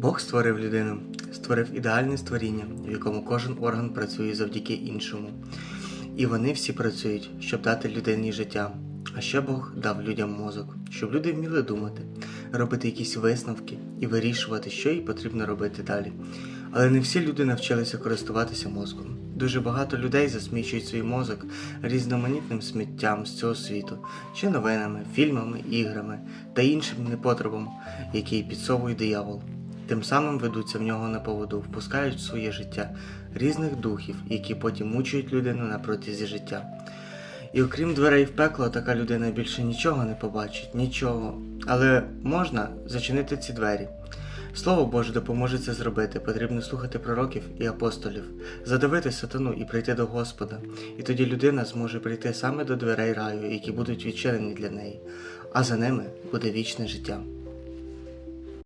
Бог створив людину, створив ідеальне створіння, в якому кожен орган працює завдяки іншому. І вони всі працюють, щоб дати людині життя. А ще Бог дав людям мозок, щоб люди вміли думати, робити якісь висновки і вирішувати, що їй потрібно робити далі. Але не всі люди навчилися користуватися мозком. Дуже багато людей засмічують свій мозок різноманітним сміттям з цього світу, чи новинами, фільмами, іграми та іншим непотребом, який підсовує диявол. Тим самим ведуться в нього на поводу, впускають в своє життя різних духів, які потім мучують людину на протязі життя. І окрім дверей в пекло, така людина більше нічого не побачить, нічого. Але можна зачинити ці двері. Слово Боже допоможе це зробити. Потрібно слухати пророків і апостолів, задавити сатану і прийти до Господа. І тоді людина зможе прийти саме до дверей раю, які будуть відчинені для неї, а за ними буде вічне життя.